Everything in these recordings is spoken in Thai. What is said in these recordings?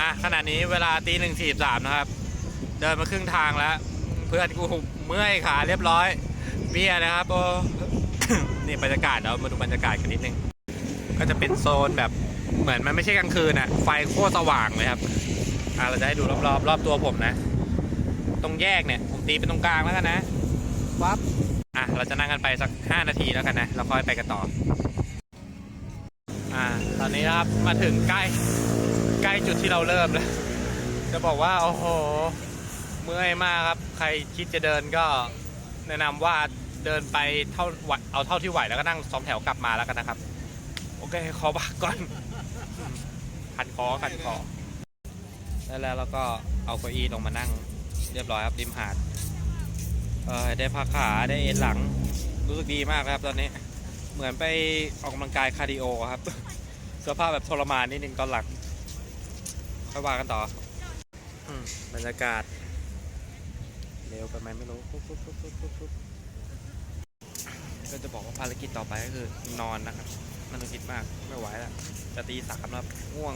อะขณะนี้เวลาตีหนึ่งสี่สามนะครับ เดินมาครึ่งทางแล้ว เพื่อนกูเมื่อยขาเรียบร้อย เบี้ยนะครับโอ้นี่บรรยากาศเรามาดูบรรยากาศกันนิดนึง ก็จะเป็นโซนแบบเหมือนมันไม่ใช่กลางคืนอะไฟโคตรสว่างเลยครับอะเราจะให้ดูรอบๆรอบตัวผมนะ ตรงแยกเนี่ย ผมตีเป็นตรงกลางแล้วกันนะวับอะเราจะนั่งกันไปสัก 5 นาทีแล้วกันนะแล้วค่อยไปกันต่ออ่าตอนนี้นะครับมาถึงใกล้ ใกล้จุดที่เราเริ่มแล้ว จะบอกว่า โอ้โห เมื่อยมากครับ ใครคิดจะเดินก็แนะนำว่าเดินไปเท่าเอาเท่าที่ไหวแล้วก็นั่งสองแถวกลับมาแล้วกันนะครับ โอเค ขอพักก่อนคันคอคันคอแล้วแล้วเราก็เอาเก้าอี้ลงมานั่งเรียบร้อยครับริมหาดเออได้พักขาได้เอ็นหลัง รู้สึกดีมากครับตอนนี้ เหมือนไปออกกำลังกายคาร์ดิโอครับ เสื้อผ้าแบบทรมานนิดนึงตอนหลัง ค่อยว่ากันต่ออืมบรรยากาศ เร็วไปไหมไม่รู้ปุ๊บปุ๊บปุ๊บปุ๊บปุ๊บปุ๊บก็จะบอกว่าภารกิจต่อไปก็คือนอนนะครับไมันต้องคิดมากไม่ไหวแล้วจะตีสามแล้วง่วง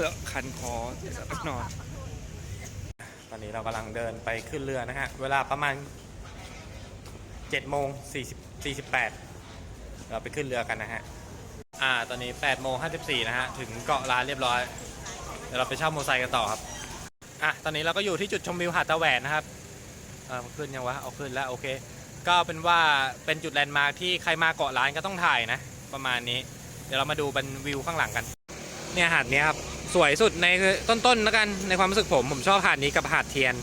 แล้วคันคอจะต้องนอน ตอนนี้เรากำลังเดินไปขึ้นเรือนะฮะ เวลาประมาณ7โมง40 48เราไปขึ้นเรือกันนะฮะ อ่า ตอนนี้8โมง54นะฮะ ถึงเกาะล้านเรียบร้อย เดี๋ยวเราไปเช่ามอเตอร์ไซค์กันต่อครับ อะ ตอนนี้เราก็อยู่ที่จุดชมวิวหาดตะแหวนนะครับ เออมันขึ้นยังวะ เอาขึ้นแล้วโอเค ก็เป็นว่าเป็นจุดแลนด์มาร์คที่ใครมาเกาะล้านก็ต้องถ่ายนะ ประมาณนี้ เดี๋ยวเรามาดูเป็นวิวข้างหลังกัน เนี่ยหาดเนี้ยครับ สวยสุดในต้นๆแล้วกัน ในความรู้สึกผม ผมชอบหาดนี้กับหาดเทียน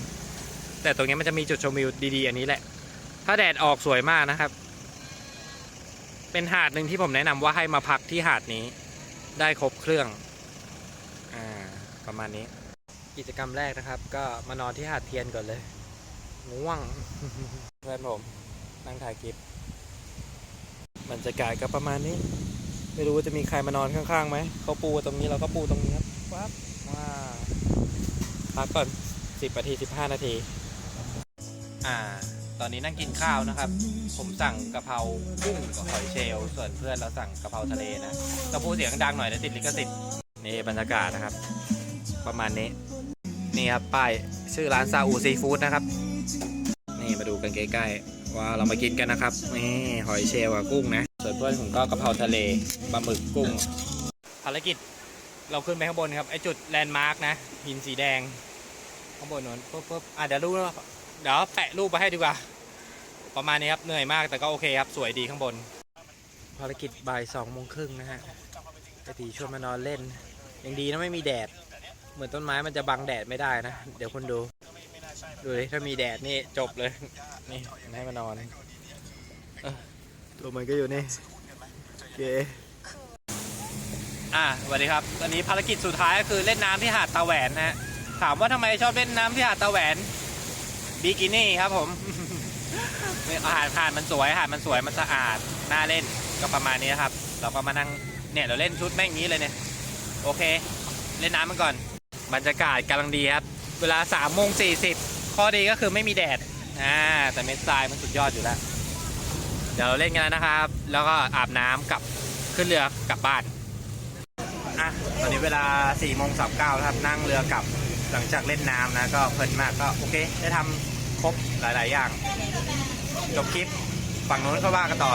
แต่ตรงนี้มันจะมีจุดชมวิวดีๆ อันนี้แหละ ถ้าแดดออกสวยมากนะครับ เป็นหาดหนึ่งที่ผมแนะนำว่าให้มาพักที่หาดนี้ ได้ครบเครื่องอ่าประมาณนี้ กิจกรรมแรกนะครับ ก็มานอนที่หาดเทียนก่อนเลยง่วงเพื่อนผมนั่งถ่ายคลิปบรรยากาศก็ประมาณนี้ ไม่รู้ว่าจะมีใครมานอนข้างๆไหมเขาปูตรงนี้เราก็ปูตรงนี้ครับปั๊บว้าพักก่อน10นาที15นาที อ่า อนนี้นั่งกินข้าวนะครับ ผมสั่งกะเพรากุ้งกับหอยเชลล์ส่วนเพื่อนเราสั่งกะเพราทะเลนะก็พูดเสียงดังหน่อยเดี๋ยวติดลิขสิทธิ์นี่บรรยากาศนะครับ ประมาณนี้ นี่ครับป้ายชื่อร้านซาอูซีฟู้ดนะครับ นี่มาดูกันใกล้ๆว่าเรามากินกันนะครับนี่หอยเชลล์กับกุ้งนะ ส่วนเพื่อนผมก็กะเพราทะเลปลาหมึกกุ้ง ภารกิจเราขึ้นไปข้างบนครับไอจุดแลนด์มาร์กนะหินสีแดงข้างบนนู้นปุ๊บปุ๊บอะเดี๋ยวรูปเดี๋ยวแปะรูปไปให้ดีกว่า ประมาณนี้ครับเหนื่อยมากแต่ก็โอเคครับ สวยดีข้างบน ภารกิจบ่ายสองโมงครึ่งนะฮะไอตีชวนมานอนเล่นยังดีนะไม่มีแดด เหมือนต้นไม้มันจะบังแดดไม่ได้นะ เดี๋ยวคุณดู ดูดิถ้ามีแดดนี่จบเลย นี่ให้มานอนเออตัวมันก็อยู่นี่โอเคอะสวัสดีครับตอนนี้ภารกิจสุดท้ายก็คือเล่นน้ำที่หาดตาแหวนนะฮะ ถามว่าทำไมชอบเล่นน้ำที่หาดตาแหวนบิกินี่ครับผม เนี่ยหาดหาดมันสวยหาดมันสวยมันสะอาดน่าเล่นก็ประมาณนี้ครับ เราก็มานั่งเนี่ยเราเล่นชุดแม่งนี้เลยเนี่ยโอเค เล่นน้ำมันก่อนบรรยากาศกำลังดีครับ เวลา3ามโมงสีข้อดีก็คือไม่มีแดดอ่าแต่เม็ดทรายมันสุดยอดอยู่แล้ว เดี๋ยวเราเล่นกันแล้วนะครับ แล้วก็อาบน้ำกับขึ้นเรือกลับบ้านอะตอนนี้เวลา4ี่โมงสามเก้าครับนั่งเรือกลับหลังจากเล่นน้ำนะก็เพลินมากก็โอเค ได้ทำ ครบหลาย ๆ อย่าง จบคลิป ฝั่งโน้นก็ว่ากันต่อ